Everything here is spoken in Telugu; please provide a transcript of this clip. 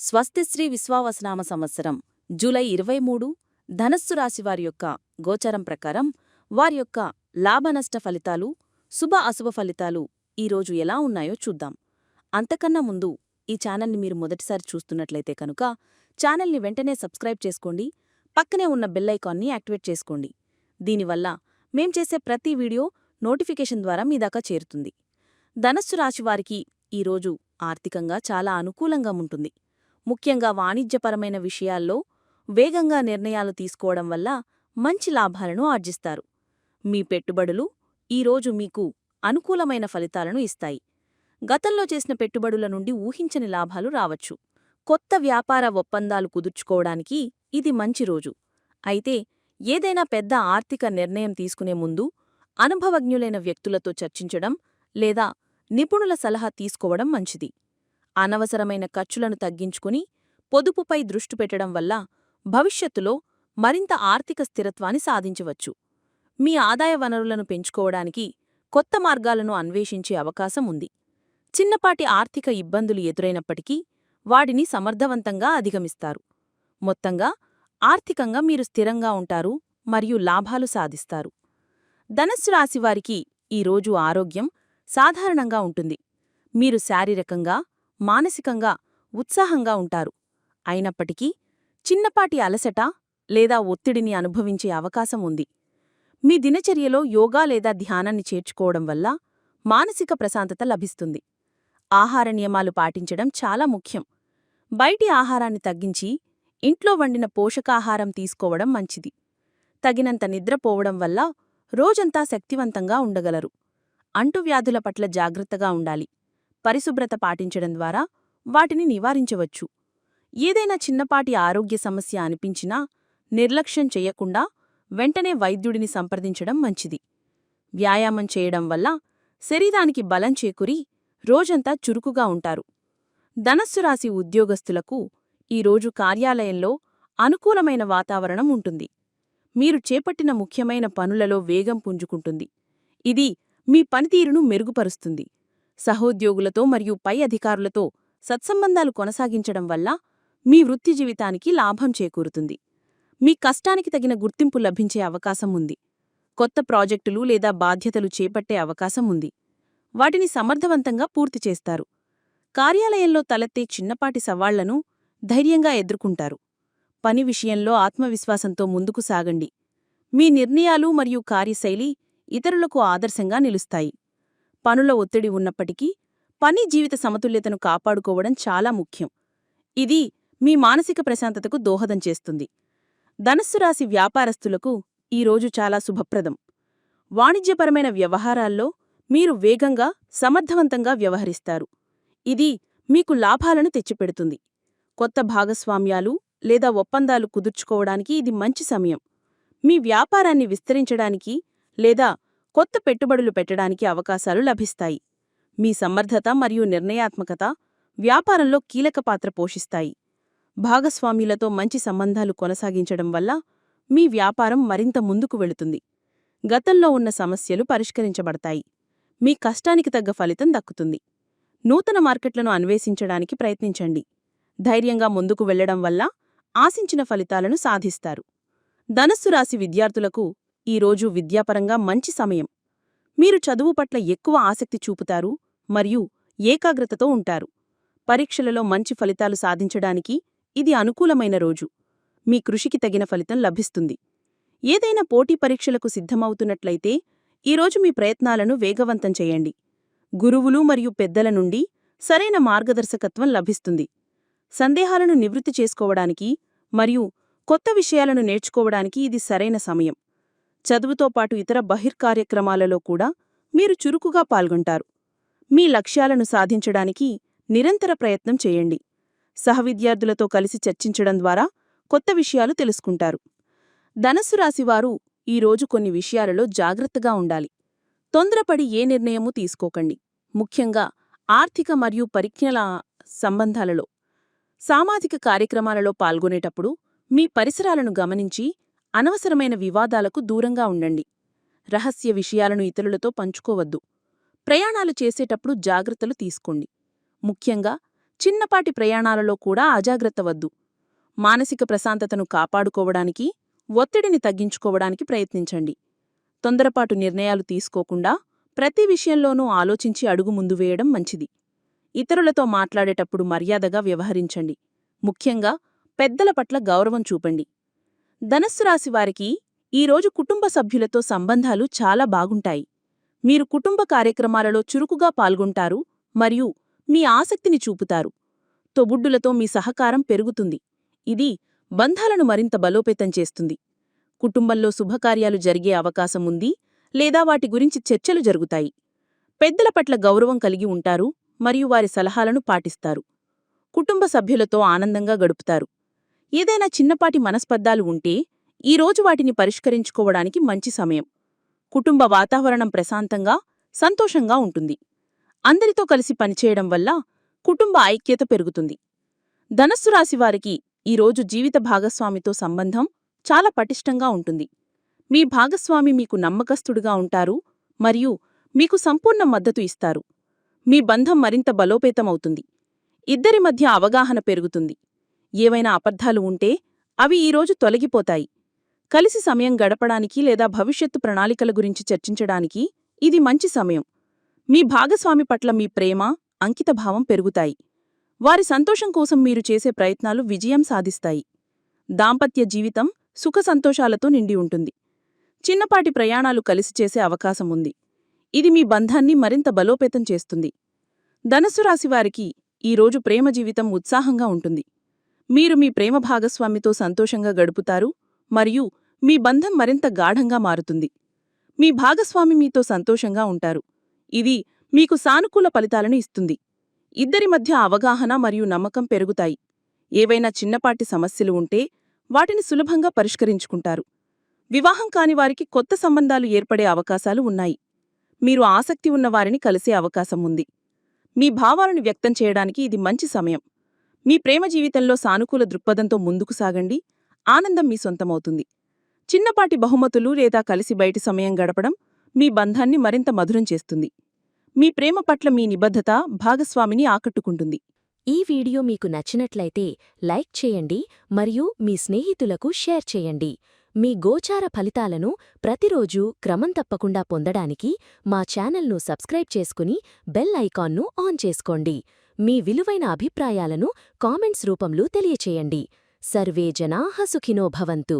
స్వస్తిశ్రీ విశ్వావసనామ సంవత్సరం జూలై ఇరవై మూడు ధనస్సు రాశివారి యొక్క గోచరం ప్రకారం వారి యొక్క లాభనష్ట ఫలితాలు శుభ అశుభ ఫలితాలు ఈరోజు ఎలా ఉన్నాయో చూద్దాం. అంతకన్నా ముందు ఈ ఛానల్ని మీరు మొదటిసారి చూస్తున్నట్లయితే కనుక ఛానల్ని వెంటనే సబ్స్క్రైబ్ చేసుకోండి పక్కనే ఉన్న బెల్లైకాన్ని యాక్టివేట్ చేసుకోండి. దీనివల్ల మేం చేసే ప్రతి వీడియో నోటిఫికేషన్ ద్వారా మీ దాకా చేరుతుంది. ధనస్సు రాశివారికి ఈరోజు ఆర్థికంగా చాలా అనుకూలంగా ఉంటుంది. ముఖ్యంగా వాణిజ్యపరమైన విషయాల్లో వేగంగా నిర్ణయాలు తీసుకోవడం వల్ల మంచి లాభాలను ఆర్జిస్తారు. మీ పెట్టుబడులు ఈరోజు మీకు అనుకూలమైన ఫలితాలను ఇస్తాయి. గతంలో చేసిన పెట్టుబడుల నుండి ఊహించని లాభాలు రావచ్చు. కొత్త వ్యాపార ఒప్పందాలు కుదుర్చుకోవడానికి ఇది మంచి రోజు. అయితే ఏదైనా పెద్ద ఆర్థిక నిర్ణయం తీసుకునే ముందు అనుభవజ్ఞులైన వ్యక్తులతో చర్చించడం లేదా నిపుణుల సలహా తీసుకోవడం మంచిది. అనవసరమైన ఖర్చులను తగ్గించుకుని పొదుపుపై దృష్టి పెట్టడం వల్ల భవిష్యత్తులో మరింత ఆర్థిక స్థిరత్వాన్ని సాధించవచ్చు. మీ ఆదాయ వనరులను పెంచుకోవడానికి కొత్త మార్గాలను అన్వేషించే అవకాశం ఉంది. చిన్నపాటి ఆర్థిక ఇబ్బందులు ఎదురైనప్పటికీ వాటిని సమర్థవంతంగా అధిగమిస్తారు. మొత్తంగా ఆర్థికంగా మీరు స్థిరంగా ఉంటారు మరియు లాభాలు సాధిస్తారు. ధనస్సు రాశివారికి ఈరోజు ఆరోగ్యం సాధారణంగా ఉంటుంది. మీరు శారీరకంగా మానసికంగా ఉత్సాహంగా ఉంటారు. అయినప్పటికీ చిన్నపాటి అలసట లేదా ఒత్తిడిని అనుభవించే అవకాశం ఉంది. మీ దినచర్యలో యోగా లేదా ధ్యానాన్ని చేర్చుకోవడం వల్ల మానసిక ప్రశాంతత లభిస్తుంది. ఆహార నియమాలు పాటించడం చాలా ముఖ్యం. బయటి ఆహారాన్ని తగ్గించి ఇంట్లో వండిన పోషకాహారం తీసుకోవడం మంచిది. తగినంత నిద్రపోవడం వల్ల రోజంతా శక్తివంతంగా ఉండగలరు. అంటువ్యాధుల పట్ల జాగ్రత్తగా ఉండాలి. పరిశుభ్రత పాటించడం ద్వారా వాటిని నివారించవచ్చు. ఏదైనా చిన్నపాటి ఆరోగ్య సమస్య అనిపించినా నిర్లక్ష్యం చెయ్యకుండా వెంటనే వైద్యుడిని సంప్రదించడం మంచిది. వ్యాయామం చేయడం వల్ల శరీరానికి బలం చేకూరి రోజంతా చురుకుగా ఉంటారు. ధనస్సు రాశి ఉద్యోగస్తులకు ఈరోజు కార్యాలయంలో అనుకూలమైన వాతావరణం ఉంటుంది. మీరు చేపట్టిన ముఖ్యమైన పనులలో వేగం పుంజుకుంటుంది. ఇది మీ పనితీరును మెరుగుపరుస్తుంది. సహోద్యోగులతో మరియు పై అధికారులతో సత్సంబంధాలు కొనసాగించడం వల్ల మీ వృత్తి జీవితానికి లాభం చేకూరుతుంది. మీ కష్టానికి తగిన గుర్తింపు లభించే అవకాశం ఉంది. కొత్త ప్రాజెక్టులు లేదా బాధ్యతలు చేపట్టే అవకాశం ఉంది. వాటిని సమర్థవంతంగా పూర్తి చేస్తారు. కార్యాలయంలో తలెత్తే చిన్నపాటి సవాళ్ళను ధైర్యంగా ఎదుర్కొంటారు. పని విషయంలో ఆత్మవిశ్వాసంతో ముందుకు సాగండి. మీ నిర్ణయాలు మరియు కార్యశైలి ఇతరులకు ఆదర్శంగా నిలుస్తాయి. పనుల ఒత్తిడి ఉన్నప్పటికీ పని జీవిత సమతుల్యతను కాపాడుకోవడం చాలా ముఖ్యం. ఇది మీ మానసిక ప్రశాంతతకు దోహదం చేస్తుంది. ధనస్సు రాశి వ్యాపారస్తులకు ఈరోజు చాలా శుభప్రదం. వాణిజ్యపరమైన వ్యవహారాల్లో మీరు వేగంగా సమర్థవంతంగా వ్యవహరిస్తారు. ఇది మీకు లాభాలను తెచ్చిపెడుతుంది. కొత్త భాగస్వామ్యాలు లేదా ఒప్పందాలు కుదుర్చుకోవడానికి ఇది మంచి సమయం. మీ వ్యాపారాన్ని విస్తరించడానికి లేదా కొత్త పెట్టుబడులు పెట్టడానికి అవకాశాలు లభిస్తాయి. మీ సమర్థత మరియు నిర్ణయాత్మకత వ్యాపారంలో కీలక పాత్ర పోషిస్తాయి. భాగస్వామ్యులతో మంచి సంబంధాలు కొనసాగించడం వల్ల మీ వ్యాపారం మరింత ముందుకు వెళుతుంది. గతంలో ఉన్న సమస్యలు పరిష్కరించబడతాయి. మీ కష్టానికి తగ్గ ఫలితం దక్కుతుంది. నూతన మార్కెట్లను అన్వేషించడానికి ప్రయత్నించండి. ధైర్యంగా ముందుకు వెళ్ళడం వల్ల ఆశించిన ఫలితాలను సాధిస్తారు. ధనస్సు రాశి విద్యార్థులకు ఈరోజు విద్యాపరంగా మంచి సమయం. మీరు చదువు పట్ల ఎక్కువ ఆసక్తి చూపుతారు మరియు ఏకాగ్రతతో ఉంటారు. పరీక్షలలో మంచి ఫలితాలు సాధించడానికి ఇది అనుకూలమైన రోజు. మీ కృషికి తగిన ఫలితం లభిస్తుంది. ఏదైనా పోటీ పరీక్షలకు సిద్ధమవుతున్నట్లయితే ఈరోజు మీ ప్రయత్నాలను వేగవంతం చేయండి. గురువులు మరియు పెద్దల నుండి సరైన మార్గదర్శకత్వం లభిస్తుంది. సందేహాలను నివృత్తి చేసుకోవడానికి మరియు కొత్త విషయాలను నేర్చుకోవడానికి ఇది సరైన సమయం. చదువుతో పాటు ఇతర బహిర్కార్యక్రమాలలో కూడా మీరు చురుకుగా పాల్గొంటారు. మీ లక్ష్యాలను సాధించడానికి నిరంతర ప్రయత్నం చేయండి. సహవిద్యార్థులతో కలిసి చర్చించడం ద్వారా కొత్త విషయాలు తెలుసుకుంటారు. ధనస్సు రాశివారు ఈరోజు కొన్ని విషయాలలో జాగ్రత్తగా ఉండాలి. తొందరపడి ఏ నిర్ణయమూ తీసుకోకండి. ముఖ్యంగా ఆర్థిక మరియు పరిజ్ఞల సంబంధాలలో సామాజిక కార్యక్రమాలలో పాల్గొనేటప్పుడు మీ పరిసరాలను గమనించి అనవసరమైన వివాదాలకు దూరంగా ఉండండి. రహస్య విషయాలను ఇతరులతో పంచుకోవద్దు. ప్రయాణాలు చేసేటప్పుడు జాగ్రత్తలు తీసుకోండి. ముఖ్యంగా చిన్నపాటి ప్రయాణాలలో కూడా అజాగ్రత్త వద్దు. మానసిక ప్రశాంతతను కాపాడుకోవడానికి ఒత్తిడిని తగ్గించుకోవడానికి ప్రయత్నించండి. తొందరపాటు నిర్ణయాలు తీసుకోకుండా ప్రతి విషయంలోనూ ఆలోచించి అడుగు ముందు వేయడం మంచిది. ఇతరులతో మాట్లాడేటప్పుడు మర్యాదగా వ్యవహరించండి. ముఖ్యంగా పెద్దల పట్ల గౌరవం చూపండి. ధనస్సు రాశి వారికి ఈరోజు కుటుంబ సభ్యులతో సంబంధాలు చాలా బాగుంటాయి. మీరు కుటుంబ కార్యక్రమాలలో చురుకుగా పాల్గొంటారు మరియు మీ ఆసక్తిని చూపుతారు. తొబుడ్డులతో మీ సహకారం పెరుగుతుంది. ఇది బంధాలను మరింత బలోపేతం చేస్తుంది. కుటుంబంలో శుభకార్యాలు జరిగే అవకాశం ఉంది లేదా వాటి గురించి చర్చలు జరుగుతాయి. పెద్దల పట్ల గౌరవం కలిగి ఉంటారు మరియు వారి సలహాలను పాటిస్తారు. కుటుంబ సభ్యులతో ఆనందంగా గడుపుతారు. ఏదైనా చిన్నపాటి మనస్పర్ధాలు ఉంటే ఈరోజు వాటిని పరిష్కరించుకోవడానికి మంచి సమయం. కుటుంబ వాతావరణం ప్రశాంతంగా సంతోషంగా ఉంటుంది. అందరితో కలిసి పనిచేయడం వల్ల కుటుంబ ఐక్యత పెరుగుతుంది. ధనస్సు రాశివారికి ఈరోజు జీవిత భాగస్వామితో సంబంధం చాలా పటిష్టంగా ఉంటుంది. మీ భాగస్వామి మీకు నమ్మకస్తుడుగా ఉంటారు మరియు మీకు సంపూర్ణ మద్దతు ఇస్తారు. మీ బంధం మరింత బలోపేతమవుతుంది. ఇద్దరి మధ్య అవగాహన పెరుగుతుంది. ఏవైనా అబద్ధాలు ఉంటే అవి ఈరోజు తొలగిపోతాయి. కలిసి సమయం గడపడానికి లేదా భవిష్యత్తు ప్రణాళికల గురించి చర్చించడానికి ఇది మంచి సమయం. మీ భాగస్వామి పట్ల మీ ప్రేమ అంకితభావం పెరుగుతాయి. వారి సంతోషం కోసం మీరు చేసే ప్రయత్నాలు విజయం సాధిస్తాయి. దాంపత్య జీవితం సుఖ సంతోషాలతో నిండి ఉంటుంది. చిన్నపాటి ప్రయాణాలు కలిసి చేసే అవకాశం ఉంది. ఇది మీ బంధాన్ని మరింత బలోపేతం చేస్తుంది. ధనస్సు రాశివారికి ఈరోజు ప్రేమ జీవితం ఉత్సాహంగా ఉంటుంది. మీరు మీ ప్రేమ భాగస్వామితో సంతోషంగా గడుపుతారు మరియు మీ బంధం మరింత గాఢంగా మారుతుంది. మీ భాగస్వామి మీతో సంతోషంగా ఉంటారు. ఇది మీకు సానుకూల ఫలితాలను ఇస్తుంది. ఇద్దరి మధ్య అవగాహన మరియు నమ్మకం పెరుగుతాయి. ఏవైనా చిన్నపాటి సమస్యలు ఉంటే వాటిని సులభంగా పరిష్కరించుకుంటారు. వివాహం కాని వారికి కొత్త సంబంధాలు ఏర్పడే అవకాశాలు ఉన్నాయి. మీరు ఆసక్తి ఉన్నవారిని కలిసే అవకాశం ఉంది. మీ భావాలను వ్యక్తం చేయడానికి ఇది మంచి సమయం. మీ ప్రేమ జీవితంలో సానుకూల దృక్పథంతో ముందుకు సాగండి. ఆనందం మీ సొంతమవుతుంది. చిన్నపాటి బహుమతులు లేదా కలిసి బయటి సమయం గడపడం మీ బంధాన్ని మరింత మధురం చేస్తుంది. మీ ప్రేమ పట్ల మీ నిబద్ధత భాగస్వామిని ఆకట్టుకుంటుంది. ఈ వీడియో మీకు నచ్చినట్లయితే లైక్ చేయండి మరియు మీ స్నేహితులకు షేర్ చేయండి. మీ గోచార ఫలితాలను ప్రతిరోజూ క్రమం తప్పకుండా పొందడానికి మా ఛానల్ను సబ్స్క్రైబ్ చేసుకుని బెల్ ఐకాన్ను ఆన్ చేసుకోండి. మీ విలువైన అభిప్రాయాలను కామెంట్స్ రూపంలో తెలియచేయండి. సర్వే జనాః సుఖినో భవంతు.